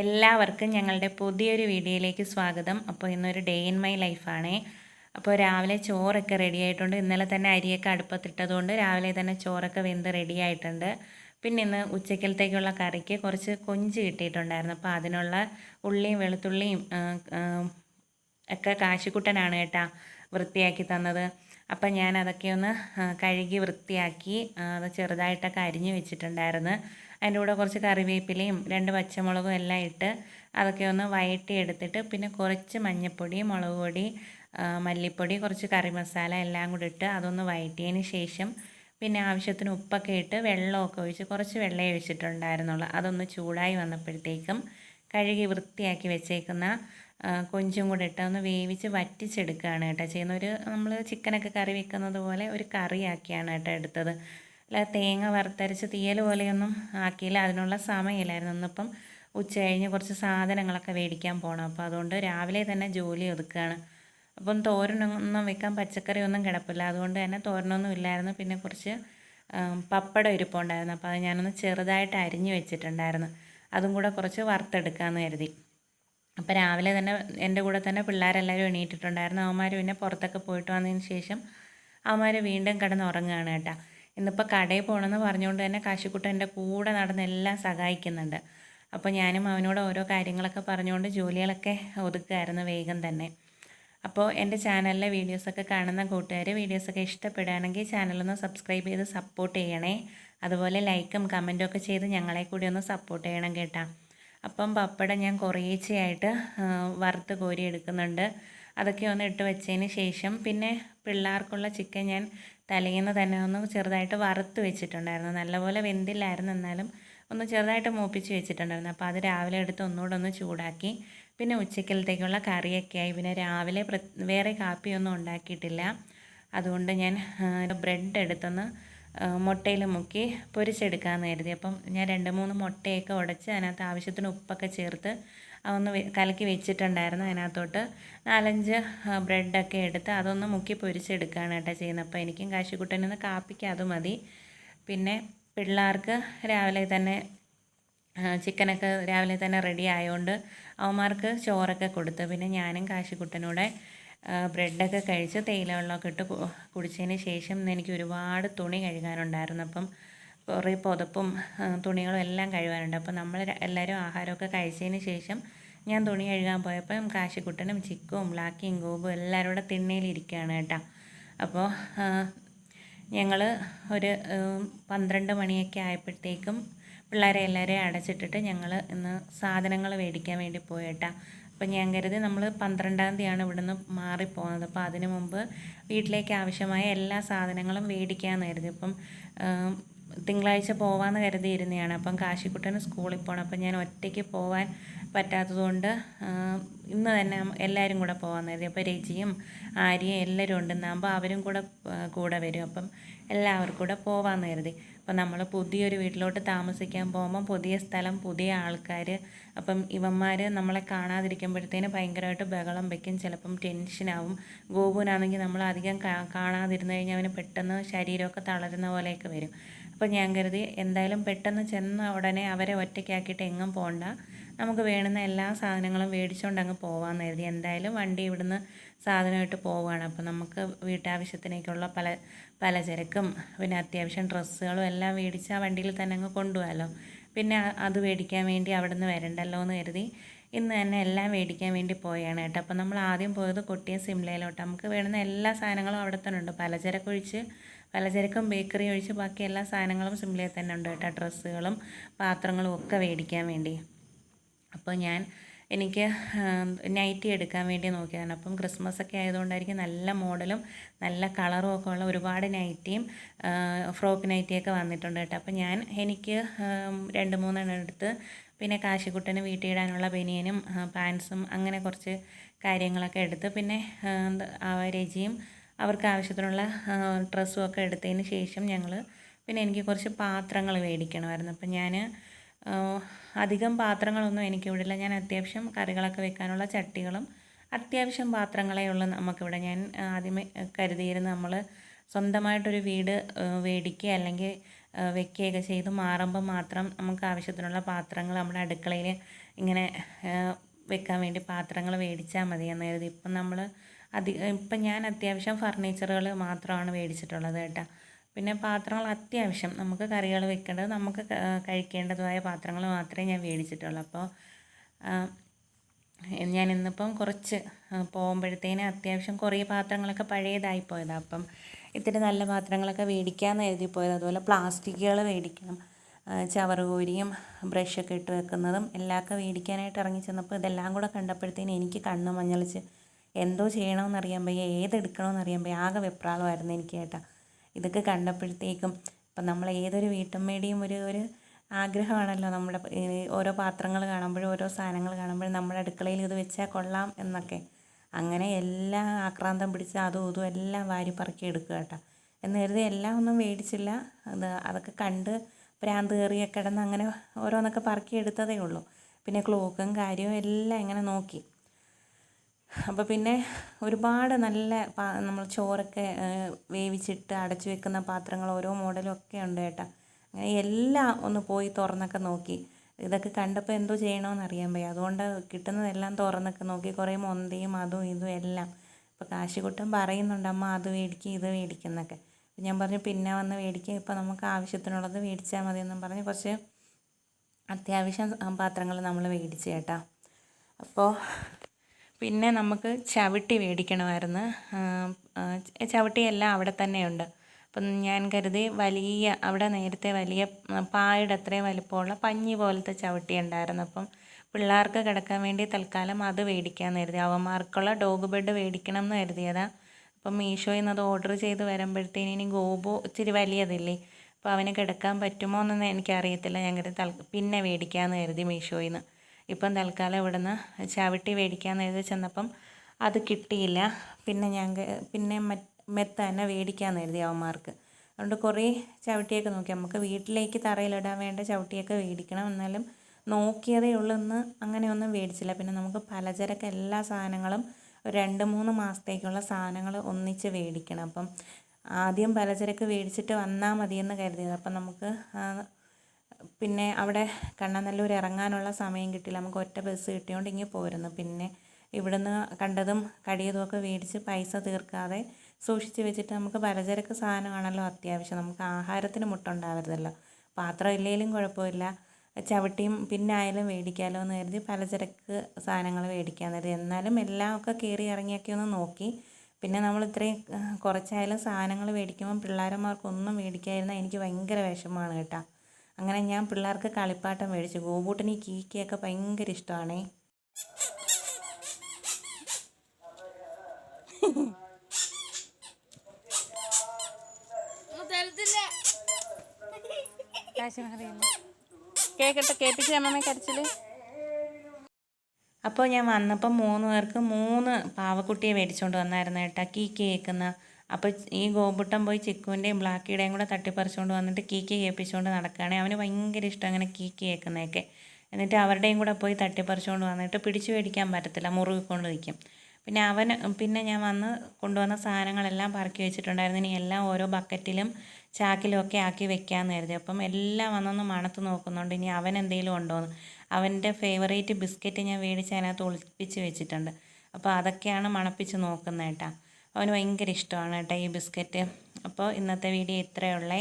എല്ലാവർക്കും ഞങ്ങളുടെ പുതിയൊരു വീഡിയോയിലേക്ക് സ്വാഗതം. അപ്പോൾ ഇന്നൊരു ഡേ ഇൻ മൈ ലൈഫാണേ അപ്പോൾ രാവിലെ ചോറൊക്കെ റെഡി ആയിട്ടുണ്ട്. ഇന്നലെ തന്നെ അരിയൊക്കെ അടുപ്പത്തിട്ടതുകൊണ്ട് രാവിലെ തന്നെ ചോറൊക്കെ വെന്ത് റെഡി ആയിട്ടുണ്ട്. പിന്നെ ഇന്ന് ഉച്ചക്കലത്തേക്കുള്ള കറിക്ക് കുറച്ച് കൊഞ്ച് കിട്ടിയിട്ടുണ്ടായിരുന്നു. അപ്പോൾ അതിനുള്ള ഉള്ളിയും വെളുത്തുള്ളിയും ഒക്കെ കാശിക്കുട്ടനാണ് കേട്ടാ വൃത്തിയാക്കി തന്നത്. അപ്പം ഞാൻ അതൊക്കെ ഒന്ന് കഴുകി വൃത്തിയാക്കി അത് ചെറുതായിട്ടൊക്കെ അരിഞ്ഞു വെച്ചിട്ടുണ്ടായിരുന്നു. അതിന്റെ കൂടെ കുറച്ച് കറിവേപ്പിലയും രണ്ട് പച്ചമുളകും എല്ലാം ഇട്ട് അതൊക്കെ ഒന്ന് വഴറ്റി എടുത്തിട്ട് പിന്നെ കുറച്ച് മഞ്ഞൾപ്പൊടി മുളക് പൊടി മല്ലിപ്പൊടി കുറച്ച് കറി മസാല എല്ലാം കൂടി ഇട്ട് അതൊന്ന് വഴറ്റിയതിന് ശേഷം പിന്നെ ആവശ്യത്തിന് ഉപ്പൊക്കെ ഇട്ട് വെള്ളമൊക്കെ ഒഴിച്ച് കുറച്ച് വെള്ളമേ ഒഴിച്ചിട്ടുണ്ടായിരുന്നുള്ളൂ. അതൊന്ന് ചൂടായി വന്നപ്പോഴത്തേക്കും കഴുകി വൃത്തിയാക്കി വെച്ചേക്കുന്ന കൊഞ്ചും കൂടെ ഇട്ട് ഒന്ന് വേവിച്ച് വറ്റിച്ചെടുക്കുകയാണ് കേട്ടോ ചെയ്യുന്ന ഒരു നമ്മൾ ചിക്കനൊക്കെ കറി വെക്കുന്നത് പോലെ ഒരു കറിയാക്കിയാണ് കേട്ടോ എടുത്തത്. അല്ല തേങ്ങ വറുത്തരച്ച് തീയൽ പോലെയൊന്നും ആക്കിയില്ല. അതിനുള്ള സമയമില്ലായിരുന്നു. ഇന്നിപ്പം ഉച്ച കഴിഞ്ഞ് കുറച്ച് സാധനങ്ങളൊക്കെ മേടിക്കാൻ പോകണം അപ്പോൾ അതുകൊണ്ട് രാവിലെ തന്നെ ജോലി ഒതുക്കുകയാണ് അപ്പം തോരനൊന്നും വെക്കാൻ പച്ചക്കറി ഒന്നും കിടപ്പില്ല. അതുകൊണ്ട് തന്നെ തോരനൊന്നും ഇല്ലായിരുന്നു. പിന്നെ കുറച്ച് പപ്പടം ഇരിപ്പുണ്ടായിരുന്നു അപ്പോൾ അത് ഞാനൊന്ന് ചെറുതായിട്ട് അരിഞ്ഞു വെച്ചിട്ടുണ്ടായിരുന്നു. അതും കൂടെ കുറച്ച് വറുത്തെടുക്കാമെന്ന് കരുതി. അപ്പോൾ രാവിലെ തന്നെ എന്റെ കൂടെ തന്നെ പിള്ളേരെല്ലാവരും എണീറ്റിട്ടുണ്ടായിരുന്നു. അവന്മാർ പിന്നെ പുറത്തൊക്കെ പോയിട്ട് വന്നതിന് ശേഷം അവന്മാർ വീണ്ടും കിടന്ന് ഉറങ്ങുകയാണ് കേട്ടോ. ഇന്നിപ്പോൾ കടയിൽ പോകണമെന്ന് പറഞ്ഞുകൊണ്ട് തന്നെ കാശിക്കുട്ടൻ എന്റെ കൂടെ നടന്ന് എല്ലാം സഹായിക്കുന്നുണ്ട്. അപ്പോൾ ഞാനും അവനോട് ഓരോ കാര്യങ്ങളൊക്കെ പറഞ്ഞുകൊണ്ട് ജോലികളൊക്കെ ഒതുക്കുമായിരുന്നു വേഗം തന്നെ. അപ്പോൾ എന്റെ ചാനലിലെ വീഡിയോസൊക്കെ കാണുന്ന കൂട്ടുകാർ വീഡിയോസൊക്കെ ഇഷ്ടപ്പെടുകയാണെങ്കിൽ ചാനലൊന്ന് സബ്സ്ക്രൈബ് ചെയ്ത് സപ്പോർട്ട് ചെയ്യണേ. അതുപോലെ ലൈക്കും കമന്റും ഒക്കെ ചെയ്ത് ഞങ്ങളെ കൂടി ഒന്ന് സപ്പോർട്ട് ചെയ്യണം കേട്ടോ. അപ്പം പപ്പടം ഞാൻ കുറേച്ചയായിട്ട് വറുത്ത് കോരി എടുക്കുന്നുണ്ട് അതൊക്കെ ഒന്ന് ഇട്ട് വെച്ചതിന് ശേഷം പിന്നെ പിള്ളേർക്കുള്ള ചിക്കൻ ഞാൻ തലേന്ന് തന്നെ ഒന്ന് ചെറുതായിട്ട് വറുത്ത് വെച്ചിട്ടുണ്ടായിരുന്നു. നല്ലപോലെ വെന്തില്ലായിരുന്നു. എന്നാലും ഒന്ന് ചെറുതായിട്ട് മൂപ്പിച്ച് വെച്ചിട്ടുണ്ടായിരുന്നു. അപ്പോൾ അത് രാവിലെ എടുത്ത് ഒന്നുകൂടെ ഒന്ന് ചൂടാക്കി. പിന്നെ ഉച്ചക്കലത്തേക്കുള്ള കറിയൊക്കെ ആയി. പിന്നെ രാവിലെ വേറെ കാപ്പിയൊന്നും ഉണ്ടാക്കിയിട്ടില്ല. അതുകൊണ്ട് ഞാൻ ബ്രെഡ് എടുത്തൊന്ന് മുട്ടയിൽ മുക്കി പൊരിച്ചെടുക്കാമെന്ന് കരുതി. അപ്പം ഞാൻ രണ്ട് മൂന്ന് മുട്ടയൊക്കെ ഉടച്ച് അതിനകത്ത് ആവശ്യത്തിന് ഉപ്പൊക്കെ ചേർത്ത് അതൊന്ന് കലക്കി വെച്ചിട്ടുണ്ടായിരുന്നു അതിനകത്തോട്ട്. നാലഞ്ച് ബ്രെഡൊക്കെ എടുത്ത് അതൊന്ന് മുക്കി പൊരിച്ചെടുക്കുകയാണ് കേട്ടോ ചെയ്യുന്നത്. അപ്പോൾ എനിക്കും കാശിക്കുട്ടനൊന്ന് കാപ്പിക്ക് അത് മതി. പിന്നെ പിള്ളേർക്ക് രാവിലെ തന്നെ ചിക്കനൊക്കെ രാവിലെ തന്നെ റെഡി ആയതുകൊണ്ട് അവന്മാർക്ക് ചോറൊക്കെ കൊടുത്തു പിന്നെ ഞാനും കാശിക്കുട്ടനൂടെ ബ്രെഡൊക്കെ കഴിച്ച് തേയില വെള്ളമൊക്കെ ഇട്ട് കുടിച്ചതിന് ശേഷം എനിക്ക് ഒരുപാട് തുണി കഴുകാനുണ്ടായിരുന്നു. അപ്പം കുറേ പുതപ്പും തുണികളും എല്ലാം കഴുകാനുണ്ട്. അപ്പം നമ്മൾ എല്ലാവരും ആഹാരമൊക്കെ കഴിച്ചതിന് ശേഷം ഞാൻ തുണി കഴുകാൻ പോയപ്പം കാശിക്കുട്ടനും ചിക്കും ബ്ലാക്കിയും ഗോബും എല്ലാവരും കൂടെ തിണ്ണയിലിരിക്കുകയാണ് കേട്ടോ. അപ്പോൾ ഞങ്ങൾ ഒരു പന്ത്രണ്ട് മണിയൊക്കെ ആയപ്പോഴത്തേക്കും പിള്ളേരെ എല്ലാവരെയും അടച്ചിട്ടിട്ട് ഞങ്ങൾ ഇന്ന് സാധനങ്ങൾ മേടിക്കാൻ വേണ്ടി പോയേട്ടാ അപ്പം ഞാൻ കരുതി നമ്മൾ പന്ത്രണ്ടാം തീയതിയാണ് ഇവിടുന്ന് മാറിപ്പോകുന്നത് അപ്പോൾ അതിനു മുമ്പ് വീട്ടിലേക്ക് ആവശ്യമായ എല്ലാ സാധനങ്ങളും മേടിക്കാമെന്ന് കരുതി. അപ്പം ഉം, തിങ്കളാഴ്ച പോവാമെന്ന് കരുതിയിരുന്നതാണ് അപ്പം കാശിക്കുട്ടന് സ്കൂളിൽ പോകണം അപ്പം ഞാൻ ഒറ്റയ്ക്ക് പോവാൻ പറ്റാത്തതുകൊണ്ട് ഇന്ന് തന്നെ എല്ലാവരും കൂടെ പോകാമെന്ന് കരുതി. അപ്പോൾ രജിയും ആര്യയും എല്ലാവരും ഉണ്ടെന്നാകുമ്പോൾ അവരും കൂടെ കൂടെ വരും. അപ്പം എല്ലാവർക്കും കൂടെ പോവാമെന്ന് കരുതി. അപ്പം നമ്മൾ പുതിയൊരു വീട്ടിലോട്ട് താമസിക്കാൻ പോകുമ്പം പുതിയ സ്ഥലം പുതിയ ആൾക്കാർ അപ്പം ഇവന്മാർ നമ്മളെ കാണാതിരിക്കുമ്പോഴത്തേന് ഭയങ്കരമായിട്ട് ബഹളം വയ്ക്കും ചിലപ്പം ടെൻഷനാവും ഗോപുനാണെങ്കിൽ നമ്മൾ അധികം കാണാതിരുന്ന് കഴിഞ്ഞാൽ അവന് പെട്ടെന്ന് ശരീരമൊക്കെ തളരുന്ന പോലെയൊക്കെ വരും. അപ്പോൾ ഞാൻ കരുതി എന്തായാലും പെട്ടെന്ന് ചെന്ന ഉടനെ അവരെ ഒറ്റയ്ക്കാക്കിയിട്ട് എങ്ങും പോകണ്ട നമുക്ക് വേണ്ടുന്ന എല്ലാ സാധനങ്ങളും മേടിച്ചുകൊണ്ട് അങ്ങ് പോകാമെന്ന് കരുതി. എന്തായാലും വണ്ടി ഇവിടുന്ന് സാധനമായിട്ട് പോവുകയാണ് അപ്പോൾ നമുക്ക് വീട്ടാവശ്യത്തിനേക്കുള്ള പല പലചരക്കും പിന്നെ അത്യാവശ്യം ഡ്രസ്സുകളും എല്ലാം മേടിച്ച് ആ വണ്ടിയിൽ തന്നെ അങ്ങ് കൊണ്ടുപോകാമല്ലോ പിന്നെ അത് മേടിക്കാൻ വേണ്ടി അവിടെ നിന്ന് വരണ്ടല്ലോ എന്ന് കരുതി ഇന്ന് തന്നെ എല്ലാം മേടിക്കാൻ വേണ്ടി പോയാണ് കേട്ടോ. അപ്പോൾ നമ്മൾ ആദ്യം പോയത് കൊട്ടിയ സിംലയിലോട്ട്. നമുക്ക് വേണ്ടുന്ന എല്ലാ സാധനങ്ങളും അവിടെ തന്നെ ഉണ്ട്. പലചരക്ക് ഒഴിച്ച് പലചരക്കും ബേക്കറി ഒഴിച്ച് ബാക്കി എല്ലാ സാധനങ്ങളും സിംലയിൽ തന്നെ ഉണ്ട് കേട്ടോ. ഡ്രസ്സുകളും പാത്രങ്ങളും ഒക്കെ മേടിക്കാൻ വേണ്ടി. അപ്പോൾ ഞാൻ എനിക്ക് നൈറ്റി എടുക്കാൻ വേണ്ടി നോക്കിയതാണ്. അപ്പം ക്രിസ്മസ് ഒക്കെ ആയതുകൊണ്ടായിരിക്കും നല്ല മോഡലും നല്ല കളറും ഒക്കെ ഉള്ള ഒരുപാട് നൈറ്റിയും ഫ്രോക്ക് നൈറ്റിയൊക്കെ വന്നിട്ടുണ്ട് കേട്ടോ. അപ്പം ഞാൻ എനിക്ക് രണ്ട് മൂന്നെണ്ണം എടുത്ത് പിന്നെ കാശിക്കുട്ടന് വീട്ടിൽ ഇടാനുള്ള ബനിയനും പാൻസും അങ്ങനെ കുറച്ച് കാര്യങ്ങളൊക്കെ എടുത്ത് പിന്നെ ആ, രചിയും അവർക്ക് ആവശ്യത്തിനുള്ള ഡ്രസ്സും ഒക്കെ എടുത്തതിന് ശേഷം ഞങ്ങൾ പിന്നെ എനിക്ക് കുറച്ച് പാത്രങ്ങൾ മേടിക്കണമായിരുന്നു. അപ്പം ഞാൻ അധികം പാത്രങ്ങളൊന്നും എനിക്കിവിടില്ല ഞാൻ അത്യാവശ്യം കറികളൊക്കെ വെക്കാനുള്ള ചട്ടികളും അത്യാവശ്യം പാത്രങ്ങളേ ഉള്ളൂ നമുക്കിവിടെ. ഞാൻ ആദ്യമേ കരുതിയിരുന്ന നമ്മൾ സ്വന്തമായിട്ടൊരു വീട് മേടിക്കുക അല്ലെങ്കിൽ വെക്കുകയൊക്കെ ചെയ്ത് മാറുമ്പോൾ മാത്രം നമുക്ക് ആവശ്യത്തിനുള്ള പാത്രങ്ങൾ നമ്മുടെ അടുക്കളയിൽ ഇങ്ങനെ വെക്കാൻ വേണ്ടി പാത്രങ്ങൾ മേടിച്ചാൽ മതി എന്ന് കരുതി. ഇപ്പം നമ്മൾ അധി ഇപ്പം ഞാൻ അത്യാവശ്യം ഫർണിച്ചറുകൾ മാത്രമാണ് മേടിച്ചിട്ടുള്ളത് കേട്ടോ. പിന്നെ പാത്രങ്ങൾ അത്യാവശ്യം. നമുക്ക് കറികൾ വെക്കേണ്ടത് നമുക്ക് കഴിക്കേണ്ടതുമായ പാത്രങ്ങൾ മാത്രമേ ഞാൻ മേടിച്ചിട്ടുള്ളൂ. അപ്പോൾ ഞാൻ ഇന്നിപ്പം കുറച്ച് പോകുമ്പോഴത്തേന് അത്യാവശ്യം കുറേ പാത്രങ്ങളൊക്കെ പഴയതായി പോയതാണ് അപ്പം ഇത്തിരി നല്ല പാത്രങ്ങളൊക്കെ മേടിക്കാമെന്ന് എഴുതി പോയത്. അതുപോലെ പ്ലാസ്റ്റിക്കുകൾ മേടിക്കണം. ചവറുകോരിയും ബ്രഷൊക്കെ ഇട്ട് വെക്കുന്നതും എല്ലാമൊക്കെ മേടിക്കാനായിട്ട് ഇറങ്ങി ചെന്നപ്പോൾ ഇതെല്ലാം കൂടെ കണ്ടപ്പോഴത്തേന് എനിക്ക് കണ്ണ് മഞ്ഞളിച്ച് എന്തോ ചെയ്യണമെന്നറിയാൻ പയ്യ വയ്യ ഏതെടുക്കണമെന്ന് അറിയാൻ വയ്യ ആകെ വെപ്രാളമായിരുന്നു എനിക്ക് കേട്ടോ. ഇതൊക്കെ കണ്ടപ്പോഴത്തേക്കും ഇപ്പം നമ്മൾ ഏതൊരു വീട്ടമ്മയുടെയും ഒരു ഒരു ആഗ്രഹമാണല്ലോ നമ്മുടെ ഓരോ പാത്രങ്ങൾ കാണുമ്പോഴും ഓരോ സാധനങ്ങൾ കാണുമ്പോഴും നമ്മുടെ അടുക്കളയിൽ ഇത് വെച്ചാൽ കൊള്ളാം എന്നൊക്കെ. അങ്ങനെ എല്ലാം ആക്രാന്തം പിടിച്ച് അതും ഇതും എല്ലാം വാരി പറക്കി എടുക്കുക കേട്ടോ. എന്ന് കരുതി എല്ലാം ഒന്നും മേടിച്ചില്ല. അത് അതൊക്കെ കണ്ട് പ്രാന്ത് കയറിയൊക്കെ കിടന്ന് അങ്ങനെ ഓരോന്നൊക്കെ പറക്കി എടുത്തതേ ഉള്ളൂ. പിന്നെ ക്ലോക്കും കാര്യവും എല്ലാം ഇങ്ങനെ നോക്കി. അപ്പോൾ പിന്നെ ഒരുപാട് നല്ല നമ്മൾ ചോറൊക്കെ വേവിച്ചിട്ട് അടച്ചു വെക്കുന്ന പാത്രങ്ങൾ ഓരോ മോഡലും ഒക്കെ ഉണ്ട് കേട്ടോ. അങ്ങനെ എല്ലാം ഒന്ന് പോയി തുറന്നൊക്കെ നോക്കി. ഇതൊക്കെ കണ്ടപ്പോൾ എന്തോ ചെയ്യണമെന്ന് അറിയാൻ വയ്യ. അതുകൊണ്ട് കിട്ടുന്നതെല്ലാം തുറന്നൊക്കെ നോക്കി. കുറേ മൊന്തയും അതും ഇതും എല്ലാം. ഇപ്പോൾ കാശിക്കുട്ടൻ പറയുന്നുണ്ട് അമ്മ അത് മേടിക്കും ഇത് മേടിക്കുന്നൊക്കെ ഞാൻ പറഞ്ഞു പിന്നെ വന്ന് മേടിക്കുക ഇപ്പോൾ നമുക്ക് ആവശ്യത്തിനുള്ളത് മേടിച്ചാൽ മതി എന്നും പറഞ്ഞ് കുറച്ച് അത്യാവശ്യം പാത്രങ്ങൾ നമ്മൾ മേടിച്ചു കേട്ടോ. അപ്പോൾ പിന്നെ നമുക്ക് ചവിട്ടി മേടിക്കണമായിരുന്നു. ചവിട്ടിയെല്ലാം അവിടെ തന്നെയുണ്ട്. അപ്പം ഞാൻ കരുതി വലിയ അവിടെ നേരത്തെ വലിയ പായുടെ അത്രയും വലിപ്പമുള്ള പഞ്ഞി പോലത്തെ ചവിട്ടി ഉണ്ടായിരുന്നു അപ്പം പിള്ളേർക്ക് കിടക്കാൻ വേണ്ടി തൽക്കാലം അത് മേടിക്കാമെന്ന് കരുതി. അവന്മാർക്കുള്ള ഡോഗ് ബെഡ് മേടിക്കണം എന്ന് കരുതിയതാ. അപ്പം മീഷോയിൽ നിന്ന് അത് ഓർഡർ ചെയ്ത് വരുമ്പോഴത്തേന് ഇനി ഗോപു ഇച്ചിരി വലിയതില്ലേ. അപ്പോൾ അവന് കിടക്കാൻ പറ്റുമോ എന്നൊന്നും എനിക്കറിയത്തില്ല. ഞാൻ കരുതി തൽ പിന്നെ മേടിക്കാമെന്ന് കരുതി മീഷോയിൽ നിന്ന്. ഇപ്പം തൽക്കാലം ഇവിടെ നിന്ന് ചവിട്ടി മേടിക്കാമെന്ന് നേരത്തെ ചെന്നപ്പം അത് കിട്ടിയില്ല. പിന്നെ ഞാൻ പിന്നെ മെത്ത തന്നെ മേടിക്കാമെന്ന് നേരത്തെ അവന്മാർക്ക്. അതുകൊണ്ട് കുറേ ചവിട്ടിയൊക്കെ നോക്കി. നമുക്ക് വീട്ടിലേക്ക് തറയിലിടാൻ വേണ്ട ചവിട്ടിയൊക്കെ മേടിക്കണം. എന്നാലും നോക്കിയതേ ഉള്ളൂ. എന്ന് അങ്ങനെയൊന്നും മേടിച്ചില്ല. പിന്നെ നമുക്ക് പലചരക്ക് എല്ലാ സാധനങ്ങളും രണ്ട് മൂന്ന് മാസത്തേക്കുള്ള സാധനങ്ങൾ ഒന്നിച്ച് മേടിക്കണം. അപ്പം ആദ്യം പലചരക്ക് മേടിച്ചിട്ട് വന്നാൽ മതിയെന്ന് കരുതിയത്. അപ്പം നമുക്ക് പിന്നെ അവിടെ കണ്ണനല്ലൂർ ഇറങ്ങാനുള്ള സമയം കിട്ടിയില്ല. നമുക്ക് ഒറ്റ ബസ് കിട്ടിയോണ്ട് ഇങ്ങനെ പോരുന്നു. പിന്നെ ഇവിടുന്ന് കണ്ടതും കടിയതുമൊക്കെ മേടിച്ച് പൈസ തീർക്കാതെ സൂക്ഷിച്ച് വെച്ചിട്ട് നമുക്ക് പലചരക്ക് സാധനമാണല്ലോ അത്യാവശ്യം. നമുക്ക് ആഹാരത്തിന് മുട്ടുണ്ടാവരുതല്ലോ പാത്രം ഇല്ലെങ്കിലും കുഴപ്പമില്ല. ചവിട്ടിയും പിന്നായാലും മേടിക്കാമല്ലോ എന്ന് കരുതി പലചരക്ക് സാധനങ്ങൾ മേടിക്കാൻ കരുതി എന്നാലും എല്ലാം ഒക്കെ കയറി ഇറങ്ങിയൊക്കെ ഒന്ന് നോക്കി. പിന്നെ നമ്മൾ ഇത്രയും കുറച്ചായാലും സാധനങ്ങൾ മേടിക്കുമ്പം പിള്ളേരന്മാർക്കൊന്നും മേടിക്കാതിരുന്നാൽ എനിക്ക് ഭയങ്കര വിഷമമാണ് കേട്ടോ. അങ്ങനെ ഞാൻ പിള്ളേർക്ക് കളിപ്പാട്ടം മേടിച്ചു ഗോബൂട്ടിന് ഈ കീക്കയൊക്കെ ഭയങ്കര ഇഷ്ടമാണേ. കേക്കട്ടെ കേട്ടിച്ച് അമ്മമ്മ കരച്ചിൽ. അപ്പോൾ ഞാൻ വന്നപ്പോൾ മൂന്ന് പേർക്ക് മൂന്ന് പാവക്കുട്ടിയെ മേടിച്ചുകൊണ്ട് വന്നായിരുന്നു കേട്ടോ കീ കേൾക്കുന്ന അപ്പോൾ ഈ ഗോപുട്ടൻ പോയി ചിക്കുവിന്റെയും ബ്ലാക്കിയുടെയും കൂടെ തട്ടിപ്പറിച്ചുകൊണ്ട് വന്നിട്ട് കീക്കി കേൾപ്പിച്ചുകൊണ്ട് നടക്കുകയാണെങ്കിൽ അവന് ഭയങ്കര ഇഷ്ടം അങ്ങനെ കീക്കി കേൾക്കുന്നതൊക്കെ എന്നിട്ട് അവരുടെയും കൂടെ പോയി തട്ടിപ്പറിച്ചുകൊണ്ട് വന്നിട്ട് പിടിച്ചു മേടിക്കാൻ പറ്റത്തില്ല. മുറുകിക്കൊണ്ട് നിൽക്കും പിന്നെ അവൻ പിന്നെ ഞാൻ വന്ന് കൊണ്ടുവന്ന സാധനങ്ങളെല്ലാം പറക്കി വെച്ചിട്ടുണ്ടായിരുന്നു. ഇനി എല്ലാം ഓരോ ബക്കറ്റിലും ചാക്കിലൊക്കെ ആക്കി വെക്കാമെന്ന് കരുതി. അപ്പം എല്ലാം വന്നൊന്ന് മണത്ത് നോക്കുന്നുണ്ട് ഇനി അവൻ എന്തെങ്കിലും ഉണ്ടോയെന്ന് അവന്റെ ഫേവറേറ്റ് ബിസ്ക്കറ്റ് ഞാൻ മേടിച്ച് അതിനകത്ത് ഒളിപ്പിച്ച് വെച്ചിട്ടുണ്ട്. അപ്പോൾ അതൊക്കെയാണ് മണപ്പിച്ച് നോക്കുന്നത് കേട്ടോ. അവന് ഭയങ്കര ഇഷ്ടമാണ് കേട്ടോ ഈ ബിസ്ക്കറ്റ്. അപ്പോൾ ഇന്നത്തെ വീഡിയോ ഇത്രയേ ഉള്ളേ.